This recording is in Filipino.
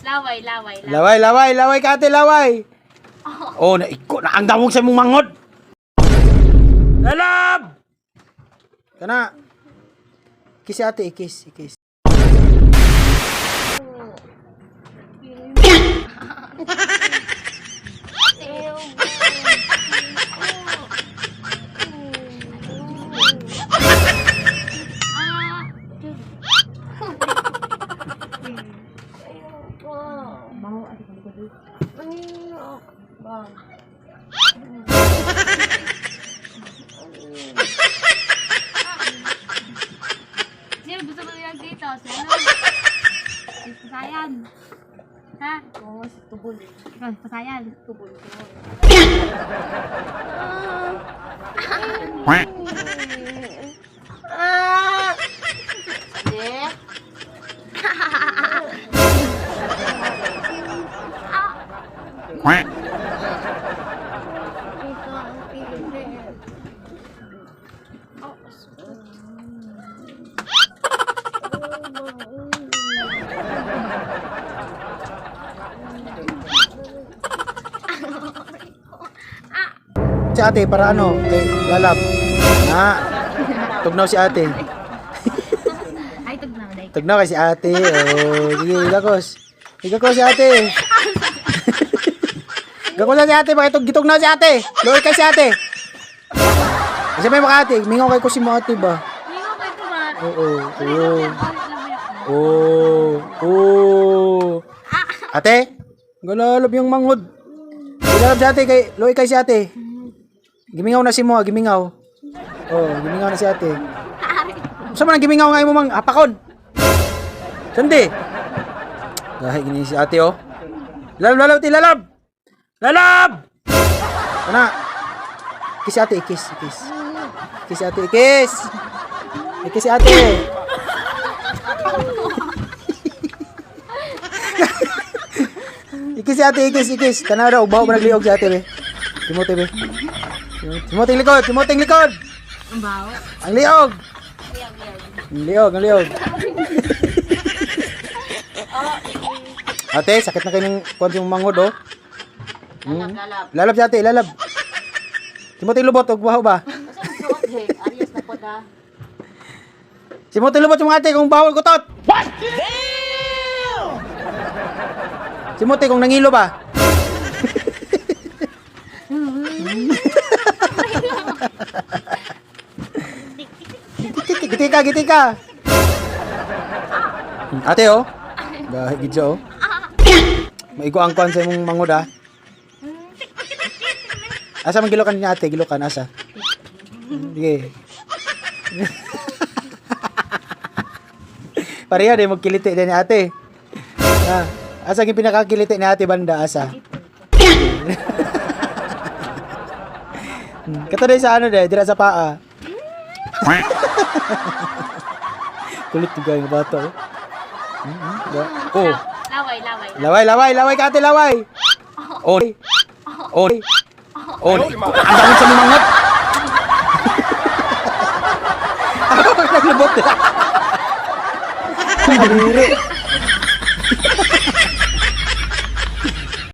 Laway, laway, laway. Laway, laway, laway ka ate, laway. Oh, na iko na ang damog sa mong mangod. Lalab! Kana. Kiss si ate, kiss, kiss. Sino gusto mo yung dito? Sino? Si Pasayan. Ha? Si Tubol. Ikaw, Pasayan. Tubol. Si ate, para ano? Kay lalab. Na. Tugnaw si ate. Ay, tag na, Day. Tugnaw kay si ate. Oh, sige, gakos. Gakos si ate. Gakos na si ate, bakit gitugnaw si ate? Loy kay si ate. Kasi may makati, mingaw kay ko si mo ate ba? Hindi mo pwede ba? Oo, oo. Yan. Oh, oh. Ate, galalab yung manghod. Galalab si ate kay Loy kay si ate. Gimingaw na si mo, gimingaw. Oh, gimingaw na si ate. Saan man gimingaw nga mo mang apakon? Sandi. Dahil gini si ate oh. Lalab, lalab, ti lalab. Lalab! Ana. Kiss ate, kiss, kiss. Kiss ate, kiss. Kiss ate. Ikis si ate, ikis, ikis. Kana raw, bawa mo nagliog si ate, be. Timote, be. Timote likod, Timote likod. Ang baho. Ang liog. Ang liog, ang liog. Ate, sakit na kayo ng kwan yung mangod, oh. Hmm. Lalab si ate, lalab. Timote lubot, huwag baho ba? Timote lubot yung ate, kung bawal kutot. What? Damn! Timote, kung nangilo ba? Giti ka, giti ka. Ate oh. Dahil gidyo oh. Maigo ang kwan sa imong mangod ah. Asa man gilokan niya ate, gilokan asa. Sige. Pareha din magkiliti din ni ate. Ah, asa yung pinakakiliti ni ate banda asa. Hmm, Kato din sa ano de, dira sa paa. Kulit juga yung bata oh. Hmm, hmm, Oh, Laway, laway. laway, laway, laway ka ate, laway. Oh, oh, oh, ang dami sa mga Ako naglubot. Kadiri.